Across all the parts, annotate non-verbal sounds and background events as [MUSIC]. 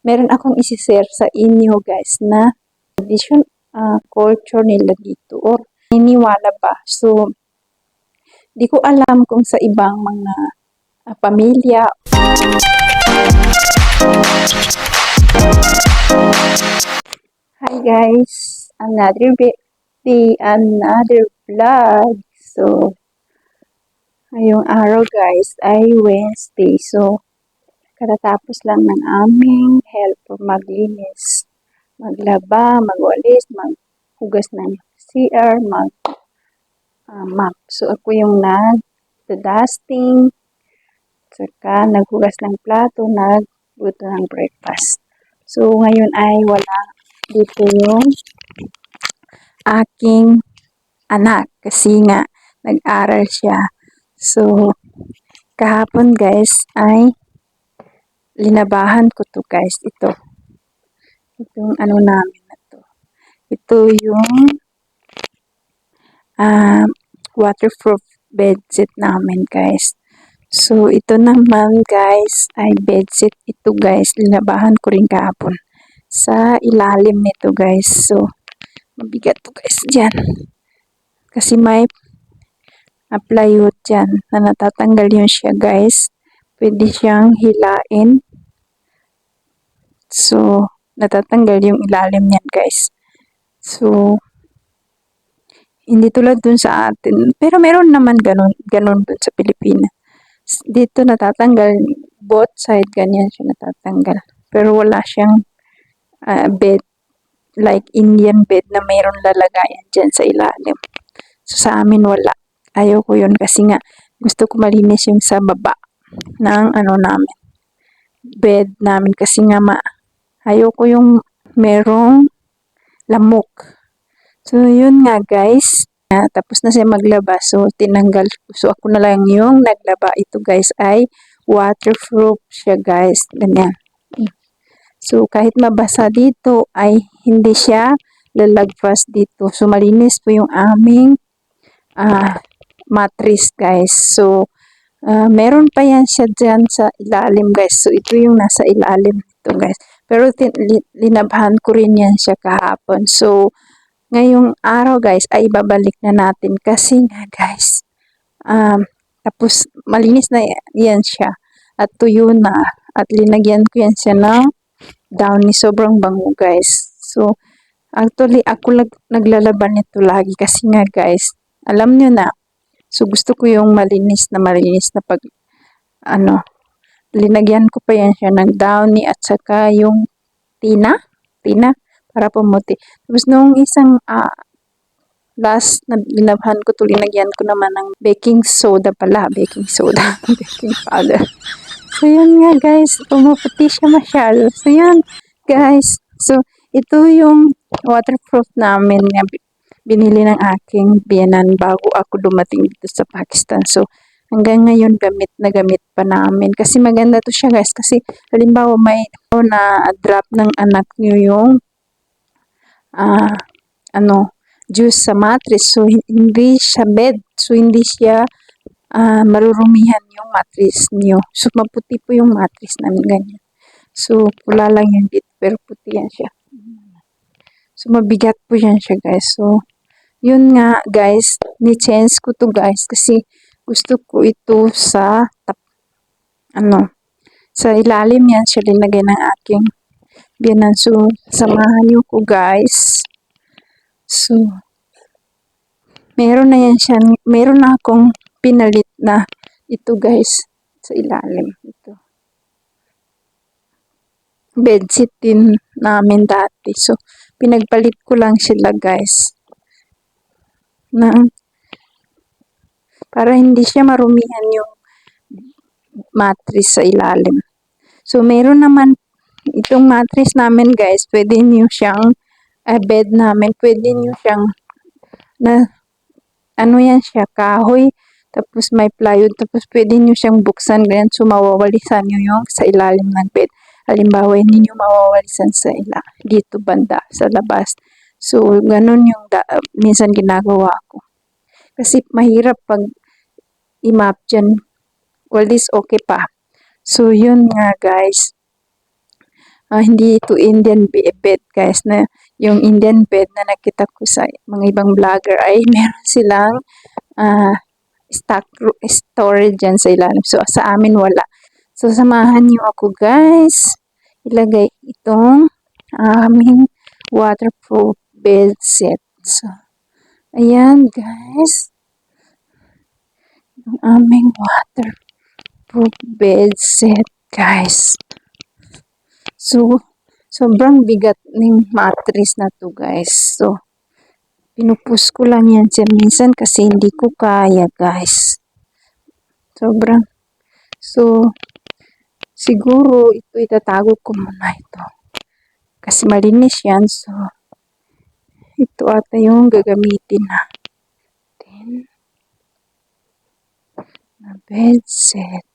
meron akong isi-share sa inyo guys na tradition ah, culture nila dito or niniwala ba. So, di ko alam kung sa ibang mga ah, pamilya Hi guys, another day, another vlog. So, ngayong araw guys ay Wednesday. So, katatapos lang ng aming helper maglinis, maglaba, magwalis, maghugas ng CR, mag ah, mop. So, ako yung nag-dusting, saka naghugas ng plato, nagluto ng breakfast. So, ngayon ay wala dito yung aking anak kasi nga nag-aral siya. So, kahapon guys ay linabahan ko to guys. Ito. Itong ano namin na to. Ito yung ah, waterproof bedsheet namin guys. So, ito naman guys ay bedsheet. Ito guys, linabahan ko rin kahapon sa ilalim nito guys. So, mabigat to guys dyan. Kasi may ah, plywood dyan na natatanggal yun siya guys. Pwede siyang hilain. So, natatanggal yung ilalim niyan guys. So, hindi tulad dun sa atin. Pero meron naman ganun, ganun dun sa Pilipinas. Dito natatanggal, both side ganyan siya natatanggal. Pero wala siyang ah, bed, like Indian bed na mayroon lalagayan dyan sa ilalim. So, sa amin wala. Ayaw ko yun kasi nga gusto ko malinis yung sa baba ng ano namin bed namin kasi nga ma ayaw ko yung merong lamok. So, yun nga guys. Ah, tapos na siya maglaba. So, tinanggal. So, ako na lang yung naglaba. Ito guys ay waterproof siya guys. Ganyan. So, kahit mabasa dito ay hindi siya lalagpas dito. So, malinis po yung aming ah, mattress guys. So, ah, meron pa yan siya dyan sa ilalim guys. So, ito yung nasa ilalim nito guys. Pero tin- li- linabhan ko rin yan siya kahapon. So, ngayong araw guys ay babalik na natin. Kasi nga guys um, tapos malinis na yan siya at tuyo na. At linagyan ko yan siya ng downy sobrang bango guys. So actually ako lag, naglalaban nito lagi. Kasi nga guys alam nyo na. So gusto ko yung malinis na malinis na pag ano linagyan ko pa yan siya ng downy at saka yung tina tina para pumuti. Tapos nung isang ah, last na binabhan ko to, linagyan ko naman ng baking soda pala, baking soda, [LAUGHS] baking powder. So yun nga guys, pumuputi siya masyado. So yun guys, so ito yung waterproof namin na bi- binili ng aking biyanan bago ako dumating dito sa Pakistan. So hanggang ngayon gamit na gamit pa namin. Kasi maganda to siya guys. Kasi halimbawa may na drop ng anak niyo yung ah, ano, juice sa mattress. So, hin- hindi siya bed. So, hindi siya ah, marurumihan yung mattress niyo. So, maputi po yung mattress namin ganyan. So, pula lang yung dito, pero puti yan siya. So, mabigat po yan siya, guys. So, yun nga, guys, ni-change ko to, guys, kasi gusto ko ito sa, tap, ano, sa ilalim yan siya linagay ng aking biyanan. So, samahan niyo ko, guys. So, meron na yan siya, meron na akong pinalit na ito guys sa ilalim ito. Bedsheet din namin dati. So, pinagpalit ko lang sila guys. Na, para hindi siya marumihan yung mattress sa ilalim. So, meron naman itong mattress namin guys, pwede niyo siyang uh, bed namin, pwede niyo siyang na ano yan siya, kahoy, tapos may plywood, tapos pwede nyo siyang buksan, ganyan, so mawawalisan nyo yung sa ilalim ng bed. Halimbawa, hindi nyo mawawalisan sa ila, dito banda, sa labas. So, ganun yung da, minsan ginagawa ko. Kasi mahirap pag i-map dyan. Well, this okay pa. So, yun nga guys. ah, hindi ito Indian be- bed guys na yung Indian bed na nakita ko sa mga ibang vlogger ay [LAUGHS] meron silang ah, stock storage dyan sa ilalim. So sa amin wala. So samahan niyo ako guys. Ilagay itong aming waterproof bed set. So, ayan guys. Yung aming waterproof bed set guys. So, sobrang bigat ng mattress na to guys. So, pinupus ko lang yan siya minsan kasi hindi ko kaya guys. Sobrang, so, siguro ito itatago ko muna ito. Kasi malinis yan. So, ito ata yung gagamitin natin na bed set.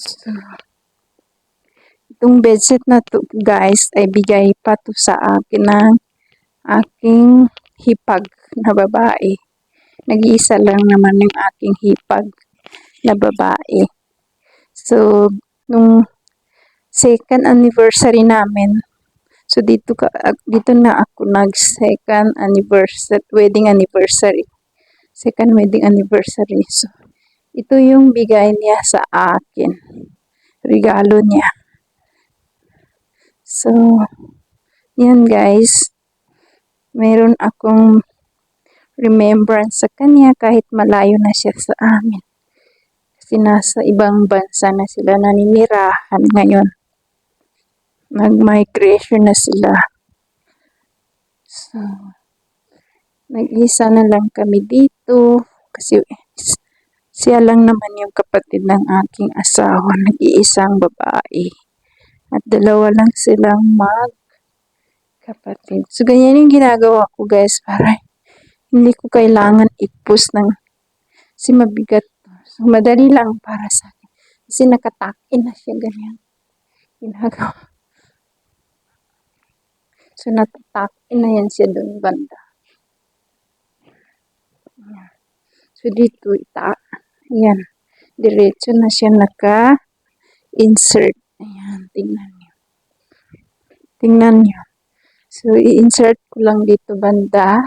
So, itong bedsheet na to guys ay bigay pa to sa akin ng aking hipag na babae. Nag-iisa lang naman yung aking hipag na babae. So, nung second anniversary namin, so dito ka dito na ako nag second anniversary, wedding anniversary. Second wedding anniversary. So, ito yung bigay niya sa akin. Regalo niya. So, yan guys. Meron akong remembrance sa kanya kahit malayo na siya sa amin. Kasi nasa ibang bansa na sila naninirahan ngayon. Nag-migration na sila. So, nag-isa na lang kami dito kasi siya lang naman yung kapatid ng aking asawa, nag-iisang babae. At dalawa lang silang mag kapatid. So, ganyan yung ginagawa ko guys para hindi ko kailangan ipus ng kasi mabigat. So, madali lang para sa akin. Kasi nakatakin na siya ganyan. Ginagawa. So, natatakin na yan siya doon banda. Ayan. So, dito, ita, ayan. Diretso na siya naka-insert. Ayan, tingnan niyo. Tingnan niyo. So, i-insert ko lang dito banda.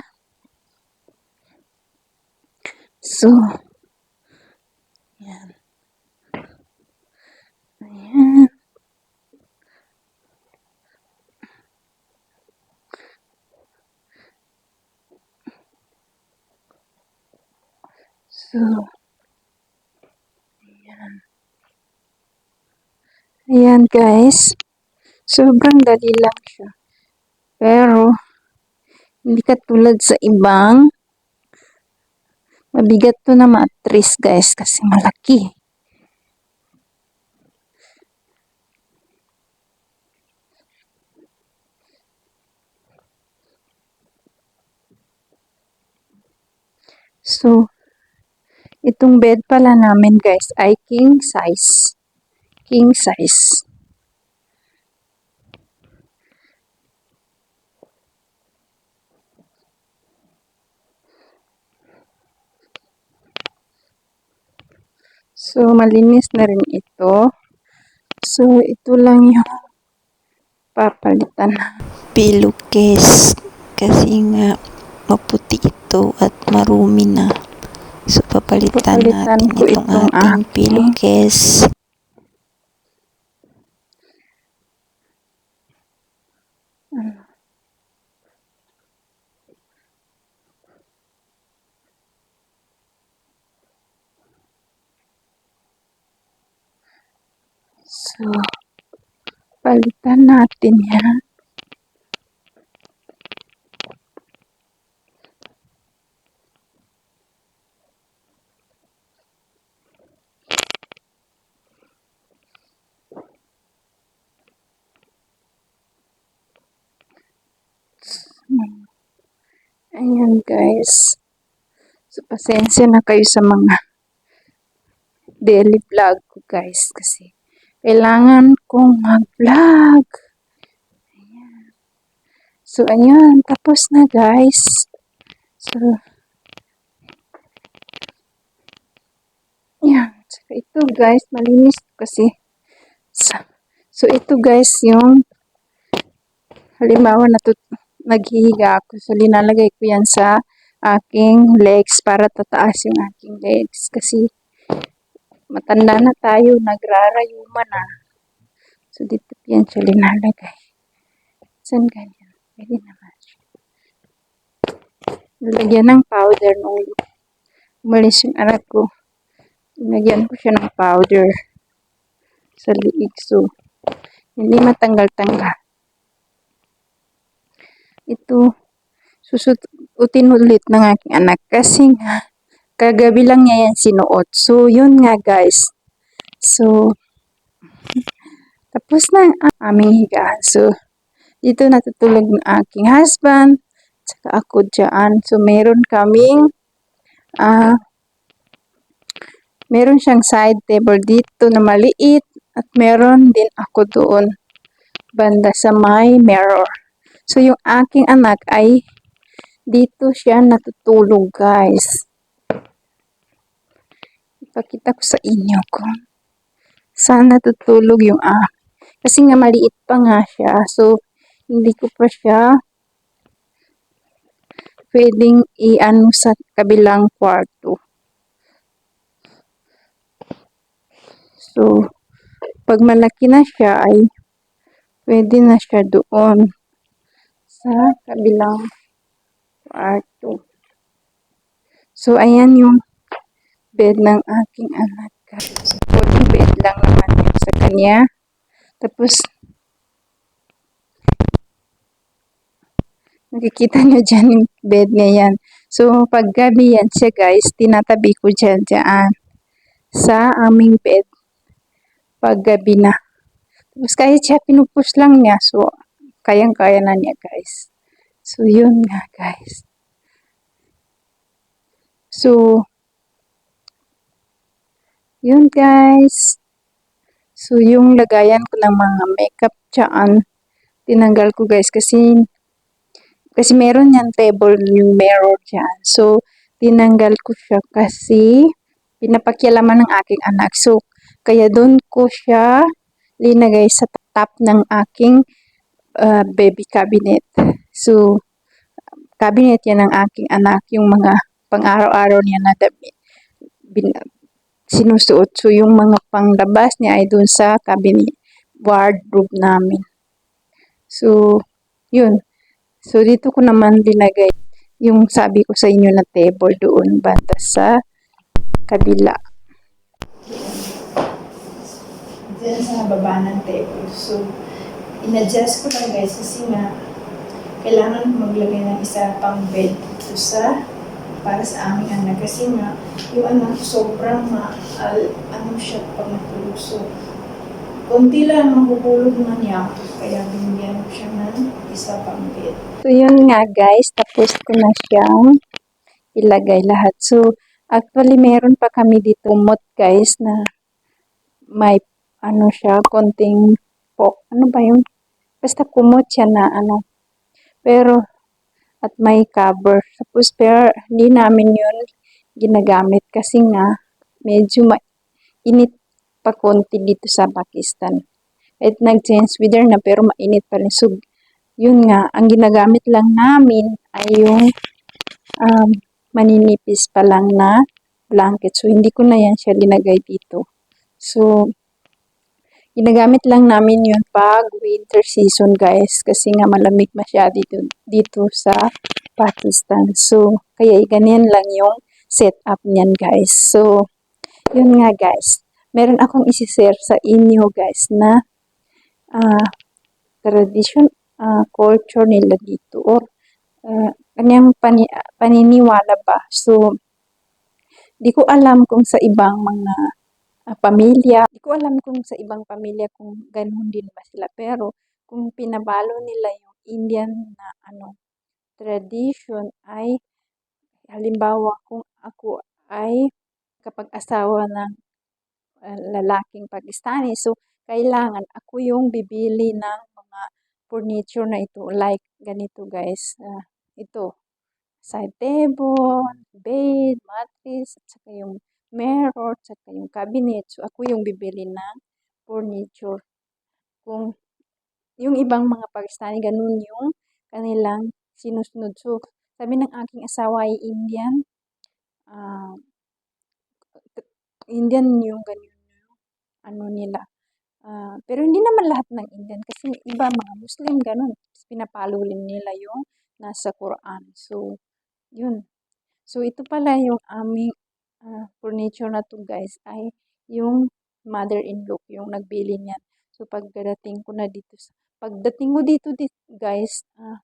So, ayan. Ayan. So, ayan. Ayan guys. Sobrang dali lang siya. Pero, hindi katulad sa ibang mabigat to na mattress guys kasi malaki. So, itong bed pala namin guys ay king size. King size. So, malinis na rin ito. So, ito lang yung papalitan na. pillowcase kasi nga maputi ito at marumi na. So, papalitan, Papalitan natin itong itong ating pillowcase. So, palitan natin yan. Ayan guys. So, pasensya na kayo sa mga daily vlog ko guys kasi kailangan kong mag-vlog. So, ayan. Tapos na guys. So, ayan. Saka ito guys, malinis kasi. So, so ito guys yung halimbawa natut naghihiga ako. So, linalagay ko yan sa aking legs para tataas yung aking legs. Kasi, matanda na tayo, nagrarayuma na. So, dito yan siya linalagay. Saan ganyan? Pwede naman siya. Lagyan ng powder nung umalis yung anak ko. Lagyan ko siya ng powder sa liig. So, hindi matanggal-tanggal. Ito, susutin ulit ng aking anak kasi nga, kagabi lang niya yan sinuot. So, yun nga guys. So, tapos na ang aming higaan. So, dito natutulog ng aking husband. Tsaka ako dyan. So, meron kaming ah meron siyang side table dito na maliit at meron din ako doon banda sa may mirror. So, yung aking anak ay dito siya natutulog guys. Ipakita ko sa inyo kung saan natutulog yung ah. Kasi nga maliit pa nga siya. So, hindi ko pa siya pwedeng i-ano sa kabilang kwarto. So, pag malaki na siya ay pwede na siya doon sa kabilang kwarto. So, ayan yung bed ng aking anak. Puro bed lang naman sa kanya. Tapos, Nakikita nyo dyan yung bed niya yan. So, pag gabi yan siya guys, tinatabi ko dyan dyan sa aming bed pag gabi na. Tapos kahit siya pinupush lang niya, so kayang-kaya na niya guys. So, yun nga guys. So, yun guys. So, yung lagayan ko ng mga makeup dyan, tinanggal ko guys kasi kasi meron yan table yung mirror dyan. So, tinanggal ko siya kasi pinapakialaman ng aking anak. So, kaya doon ko siya linagay sa top ng aking uh, baby cabinet. So, cabinet yan ng aking anak, yung mga pang-araw-araw niya na. Bin, sinusuot. So, yung mga panglabas niya ay doon sa cabinet, wardrobe namin. So, yun. So, dito ko naman linagay yung sabi ko sa inyo na table doon banda sa kabila. Diyan sa baba ng table. So, in-adjust ko lang guys kasi nga kailangan maglagay ng isa pang bed dito sa para sa aming anak kasi nga yung anak sobrang ma ano siya pag matulog so konti lang mahuhulog na niya kaya binigyan ko siya ng isa pang bed So, yun nga guys, tapos ko na siyang ilagay lahat. So, actually, meron pa kami dito mot guys na may ano siya, konting po, ano ba yun? Basta kumot siya na ano. Pero, at may cover. Tapos, pero hindi namin yun ginagamit kasi nga medyo mainit pa konti dito sa Pakistan. At nag-change weather na pero mainit pa rin. So, yun nga, ang ginagamit lang namin ay yung um, maninipis pa lang na blanket. So, hindi ko na yan siya linagay dito. So, ginagamit lang namin yun pag winter season guys kasi nga malamig masyado dito, dito sa Pakistan. So, kaya ganyan lang yung setup niyan guys. So, yun nga guys. Meron akong isi-share sa inyo guys na uh, tradition uh, culture nila dito or uh, kanyang pani, paniniwala ba. So, di ko alam kung sa ibang mga uh, pamilya, di ko alam kung sa ibang pamilya kung ganun din ba sila. Pero, kung pinabalo nila yung Indian na ano, tradition ay halimbawa kung ako ay kapag asawa ng ah, lalaking Pakistani. So, kailangan ako yung bibili ng mga furniture na ito. Like, ganito guys. Ah, ito. Side table, bed, mattress, at saka yung mirror, saka yung cabinet. So, ako yung bibili ng furniture. Kung yung ibang mga Pakistani, ganun yung kanilang sinusunod. So, sabi ng aking asawa ay Indian. Ah, Indian yung ganun yung ano nila. Ah, pero hindi naman lahat ng Indian kasi iba mga Muslim ganun. Pinapalo nila yung nasa Quran. So, yun. So, ito pala yung aming ah, furniture na to guys ay yung mother-in-law yung nagbili niyan. So, pagdating ko na dito, pagdating mo dito, dito guys, ah,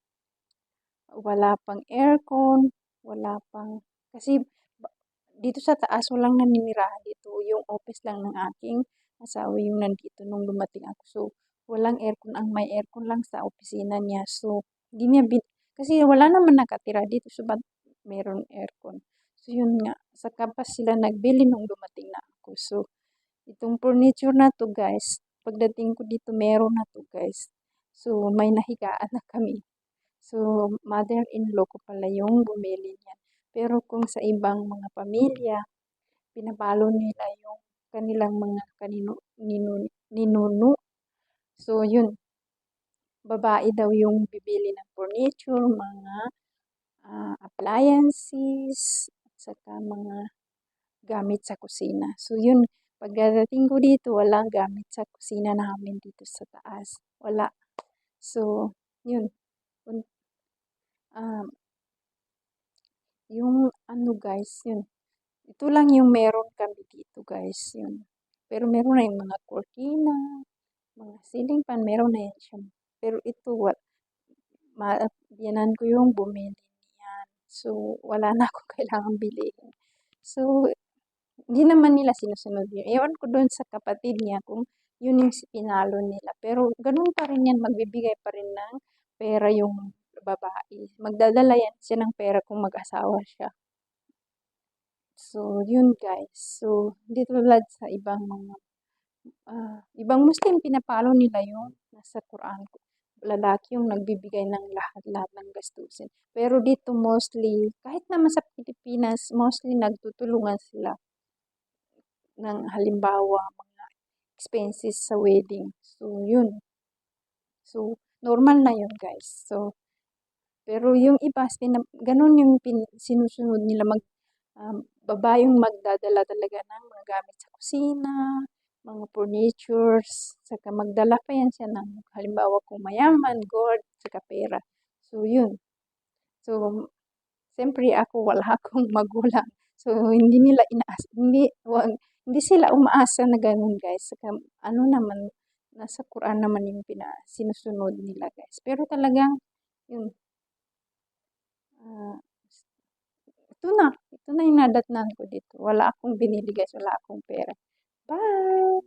wala pang aircon, wala pang, kasi dito sa taas, walang naninirahan dito. Yung office lang ng aking asawa yung nandito nung dumating ako. So, walang aircon. Ang may aircon lang sa opisina niya. So, hindi niya bin... Kasi wala naman nakatira dito. So, ba't meron aircon? So, yun nga. Saka pa sila nagbili nung dumating na ako. So, itong furniture na to guys, pagdating ko dito, meron na to guys. So, may nahigaan na kami. So, mother-in-law ko pala yung bumili niyan. Pero kung sa ibang mga pamilya, pinapalo nila yung kanilang mga kanino, ninu, ninuno. So, yun. Babae daw yung bibili ng furniture, mga ah, appliances, saka mga gamit sa kusina. So, yun. Pagdating ko dito, walang gamit sa kusina namin dito sa taas. Wala. So, yun. Um, yung ano guys, yun. Ito lang yung meron kami dito guys, yun. Pero meron na yung mga cortina, mga ceiling fan, meron na yan siya. Pero ito, what, ma, yanan ko yung bumili. So, wala na ako [LAUGHS] kailangan bilhin. So, hindi naman nila sinusunod yun. Ewan ko doon sa kapatid niya kung yun yung pinalo nila. Pero ganun pa rin yan, magbibigay pa rin ng pera yung babae. Magdadala yan siya ng pera kung mag-asawa siya. So, yun guys. So, hindi tulad sa ibang mga ah, ibang Muslim, pinapalo nila yung nasa Quran. Lalaki yung nagbibigay ng lahat-lahat ng gastusin. Pero dito mostly, kahit naman sa Pilipinas, mostly nagtutulungan sila ng halimbawa mga expenses sa wedding. So, yun. So, normal na yun guys. So, pero yung iba, sinab- ganun yung pin, sinusunod nila mag, um, babayong magdadala talaga ng mga gamit sa kusina, mga furnitures, saka magdala pa yan siya ng halimbawa kung mayaman, gold, saka pera. So, yun. So, siyempre ako, wala [LAUGHS] akong magulang. So, hindi nila inaas, hindi, wag, hindi sila umaasa na ganun guys. Saka, ano naman, nasa Quran naman yung pina, sinusunod nila guys. Pero talagang, yun, ah, ito na, ito na yung nadatnan ko dito. Wala akong binili guys, wala akong pera. Bye!